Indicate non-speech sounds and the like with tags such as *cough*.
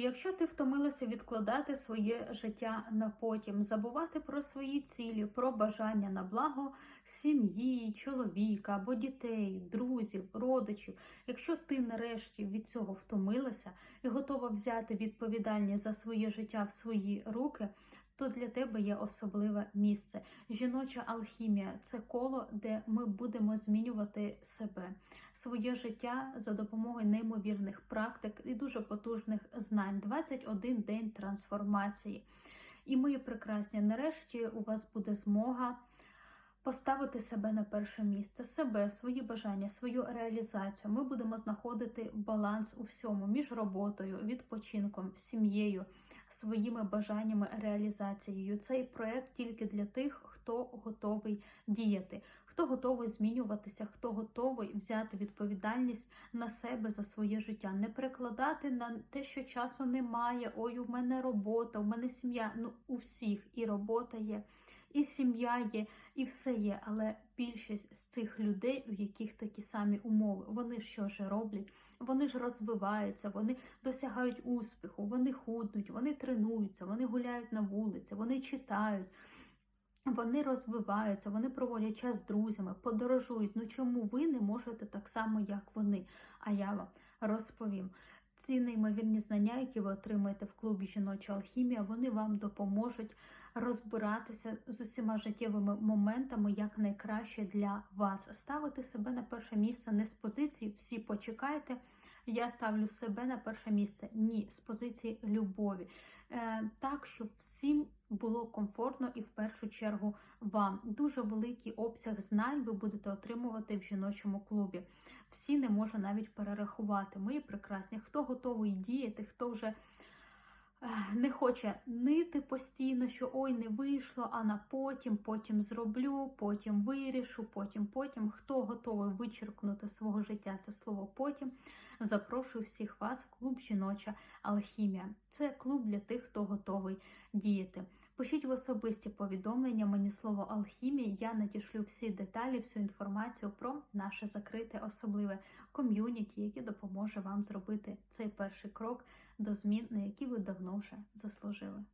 Якщо ти втомилася відкладати своє життя на потім, забувати про свої цілі, про бажання на благо сім'ї, чоловіка або дітей, друзів, родичів, якщо ти нарешті від цього втомилася і готова взяти відповідальність за своє життя в свої руки, то для тебе є особливе місце. Жіноча алхімія це коло, де ми будемо змінювати себе, своє життя за допомогою неймовірних практик і дуже потужних знань. 21 день трансформації. І мої прекрасні, нарешті у вас буде змога. Поставити себе на перше місце, себе, свої бажання, свою реалізацію. Ми будемо знаходити баланс у всьому між роботою, відпочинком, сім'єю, своїми бажаннями, реалізацією. Цей проект тільки для тих, хто готовий діяти, хто готовий змінюватися, хто готовий взяти відповідальність на себе за своє життя, не перекладати на те, що часу немає. Ой, у мене робота, у мене сім'я. Ну, у всіх і робота є. І сім'я є, і все є, але більшість з цих людей, у яких такі самі умови, вони що ж роблять? Вони ж розвиваються, вони досягають успіху, вони худнуть, вони тренуються, вони гуляють на вулиці, вони читають, вони розвиваються, вони проводять час з друзями, подорожують. Ну чому ви не можете так само, як вони? А я вам розповім. Ці неймовірні знання, які ви отримаєте в клубі Жіноча алхімія, вони вам допоможуть розбиратися з усіма життєвими моментами як найкраще для вас. Ставити себе на перше місце не з позиції всі почекайте. Я ставлю себе на перше місце. Ні, з позиції любові. Е, так, щоб всім було комфортно і в першу чергу вам. Дуже великий обсяг знань ви будете отримувати в жіночому клубі. Всі не можу навіть перерахувати. Мої прекрасні, хто готовий діяти, хто вже *laughs* не хоче нити постійно, що ой, не вийшло, а на потім, потім зроблю, потім вирішу, потім, потім. Хто готовий вичеркнути свого життя це слово потім, запрошую всіх вас в клуб Жіноча Алхімія. Це клуб для тих, хто готовий діяти. Пишіть в особисті повідомлення мені слово алхімія. Я надішлю всі деталі, всю інформацію про наше закрите особливе ком'юніті, яке допоможе вам зробити цей перший крок до змін, на які ви давно вже заслужили.